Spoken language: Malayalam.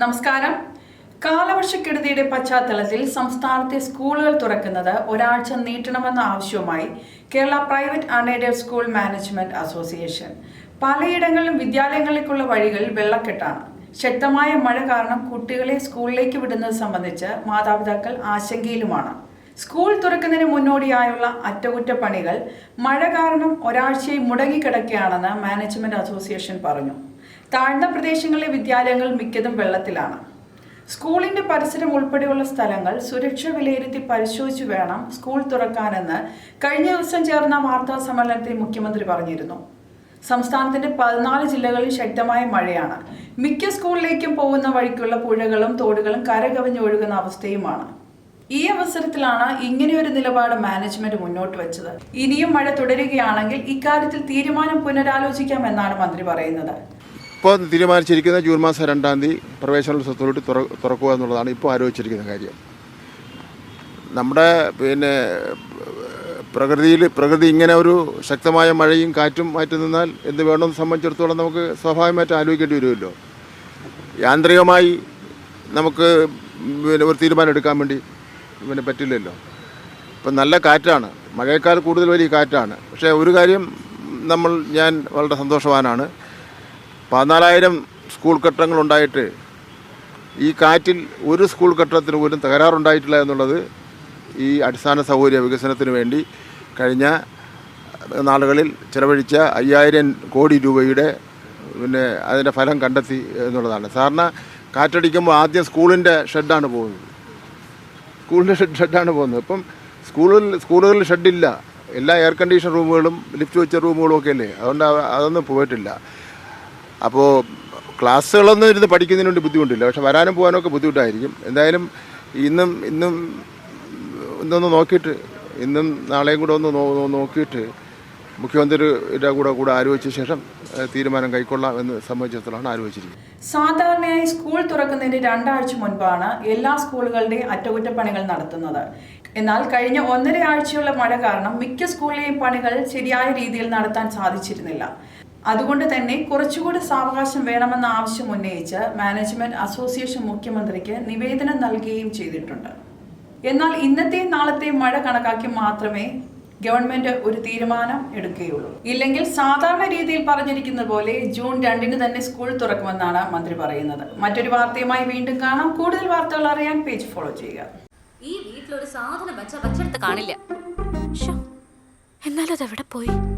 നമസ്കാരം. കാലവർഷക്കെടുതിയുടെ പശ്ചാത്തലത്തിൽ സംസ്ഥാനത്തെ സ്കൂളുകൾ തുറക്കുന്നത് ഒരാഴ്ച നീട്ടണമെന്ന ആവശ്യവുമായി Kerala private unaided school management association. പലയിടങ്ങളിലും വിദ്യാലയങ്ങളിലേക്കുള്ള വഴികൾ വെള്ളക്കെട്ടാണ്. ശക്തമായ മഴ കാരണം കുട്ടികളെ സ്കൂളിലേക്ക് വിടുന്നത് സംബന്ധിച്ച് മാതാപിതാക്കൾ ആശങ്കയിലുമാണ്. സ്കൂൾ തുറക്കുന്നതിന് മുന്നോടിയായുള്ള അറ്റകുറ്റപ്പണികൾ മഴ കാരണം ഒരാഴ്ചയായി മുടങ്ങിക്കിടക്കുകയാണെന്ന് മാനേജ്മെന്റ് അസോസിയേഷൻ പറഞ്ഞു. താഴ്ന്ന പ്രദേശങ്ങളിലെ വിദ്യാലയങ്ങൾ മിക്കതും വെള്ളത്തിലാണ്. സ്കൂളിന്റെ പരിസരം ഉൾപ്പെടെയുള്ള സ്ഥലങ്ങൾ സുരക്ഷ വിലയിരുത്തി പരിശോധിച്ചു വേണം സ്കൂൾ തുറക്കാനെന്ന് കഴിഞ്ഞ ദിവസം ചേർന്ന വാർത്താ സമ്മേളനത്തിൽ മുഖ്യമന്ത്രി പറഞ്ഞിരുന്നു. സംസ്ഥാനത്തിന്റെ പതിനാല് ജില്ലകളിൽ ശക്തമായ മഴയാണ്. മിക്ക സ്കൂളിലേക്കും പോകുന്ന വഴിക്കുള്ള പുഴകളും തോടുകളും കരകവിഞ്ഞൊഴുകുന്ന അവസ്ഥയുമാണ്. ഈ അവസരത്തിലാണ് ഇങ്ങനെയൊരു നിലപാട് മാനേജ്മെന്റ് മുന്നോട്ട് വെച്ചത്. ഇനിയും മഴ തുടരുകയാണെങ്കിൽ ഇക്കാര്യത്തിൽ തീരുമാനം പുനരാലോചിക്കാമെന്നാണ് മന്ത്രി പറയുന്നത്. ഇപ്പോൾ തീരുമാനിച്ചിരിക്കുന്ന ജൂൺ മാസം രണ്ടാം തീയതി പ്രവേശനോത്സവത്തിലോട്ട് തുറ തുറക്കുക എന്നുള്ളതാണ് ഇപ്പോൾ ആലോചിച്ചിരിക്കുന്ന കാര്യം. നമ്മുടെ പിന്നെ പ്രകൃതിയിൽ പ്രകൃതി ഇങ്ങനെ ഒരു ശക്തമായ മഴയും കാറ്റും മാറ്റി നിന്നാൽ എന്ത് വേണമെന്ന് സംബന്ധിച്ചിടത്തോളം നമുക്ക് സ്വാഭാവികമായിട്ട് ആലോചിക്കേണ്ടി വരുമല്ലോ. യാന്ത്രികമായി നമുക്ക് പിന്നെ ഒരു തീരുമാനം എടുക്കാൻ വേണ്ടി പിന്നെ പറ്റില്ലല്ലോ. ഇപ്പം നല്ല കാറ്റാണ്. മഴയേക്കാൾ കൂടുതൽ വലിയ കാറ്റാണ്. പക്ഷേ ഒരു കാര്യം നമ്മൾ ഞാൻ വളരെ സന്തോഷവാനാണ്. പതിനാലായിരം സ്കൂൾ കെട്ടിടങ്ങളുണ്ടായിട്ട് ഈ കാറ്റിൽ ഒരു സ്കൂൾ കെട്ടിടത്തിന് പോലും തകരാറുണ്ടായിട്ടില്ല എന്നുള്ളത് ഈ അടിസ്ഥാന സൗകര്യ വികസനത്തിന് വേണ്ടി കഴിഞ്ഞ നാളുകളിൽ ചിലവഴിച്ച അയ്യായിരം കോടി രൂപയുടെ പിന്നെ അതിന്റെ ഫലം കണ്ടെത്തി എന്നുള്ളതാണ്. സാറിന് കാറ്റടിക്കുമ്പോൾ ആദ്യം സ്കൂളിന്റെ ഷെഡാണ് പോകുന്നത്. സ്കൂളിന്റെ ഷെഡ് ഷെഡാണ് പോകുന്നത്. ഇപ്പം സ്കൂളിൽ സ്കൂളുകളിൽ ഷെഡില്ല. എല്ലാ എയർ കണ്ടീഷൻ റൂമുകളും ലിഫ്റ്റ് വെച്ച റൂമുകളും ഒക്കെ അല്ലേ? അതുകൊണ്ട് അതൊന്നും പോയിട്ടില്ല. അപ്പോൾ ക്ലാസ്സുകളൊന്നും ഇരുന്ന് പഠിക്കുന്നതിന് വേണ്ടി ബുദ്ധിമുട്ടില്ല. പക്ഷെ വരാനും പോകാനും ഒക്കെ ബുദ്ധിമുട്ടായിരിക്കും. എന്തായാലും ഇന്നും ഇന്നും ഇന്നൊന്ന് നോക്കിയിട്ട് ഇന്നും നാളെയും കൂടെ ഒന്ന് നോക്കിയിട്ട് മുഖ്യമന്ത്രിയുടെ കൂടെ കൂടെ ആലോചിച്ച ശേഷം തീരുമാനം കൈക്കൊള്ളാം എന്ന് സംബന്ധിച്ചിടത്തോളമാണ് ആലോചിച്ചിരിക്കുന്നത്. സാധാരണയായി സ്കൂൾ തുറക്കുന്നതിന് രണ്ടാഴ്ച മുൻപാണ് എല്ലാ സ്കൂളുകളുടെയും അറ്റകുറ്റപ്പണികൾ നടത്തുന്നത്. എന്നാൽ കഴിഞ്ഞ ഒന്നര ആഴ്ചയുള്ള മഴ കാരണം മിക്ക സ്കൂളിലെയും പണികൾ ശരിയായ രീതിയിൽ നടത്താൻ സാധിച്ചിരുന്നില്ല. അതുകൊണ്ട് തന്നെ കുറച്ചുകൂടി സാവകാശം വേണമെന്ന ആവശ്യം ഉന്നയിച്ച് മാനേജ്മെന്റ് അസോസിയേഷൻ മുഖ്യമന്ത്രിക്ക് നിവേദനം നൽകുകയും ചെയ്തിട്ടുണ്ട്. എന്നാൽ ഇന്നത്തെയും നാളത്തെയും മഴ കണക്കാക്കി മാത്രമേ ഗവൺമെന്റ് ഒരു തീരുമാനം എടുക്കുകയുള്ളൂ. ഇല്ലെങ്കിൽ സാധാരണ രീതിയിൽ പറഞ്ഞിരിക്കുന്ന പോലെ ജൂൺ രണ്ടിന് തന്നെ സ്കൂൾ തുറക്കുമെന്നാണ് മന്ത്രി പറയുന്നത്. മറ്റൊരു വാർത്തയുമായി വീണ്ടും കാണാം. കൂടുതൽ വാർത്തകൾ അറിയാൻ പേജ് ഫോളോ ചെയ്യുക. ഈ വീട്ടിലൊരു സാധനം വെച്ച വെച്ചെടുത്ത് കാണില്ല. എന്നാലും അതെവിടെ പോയി?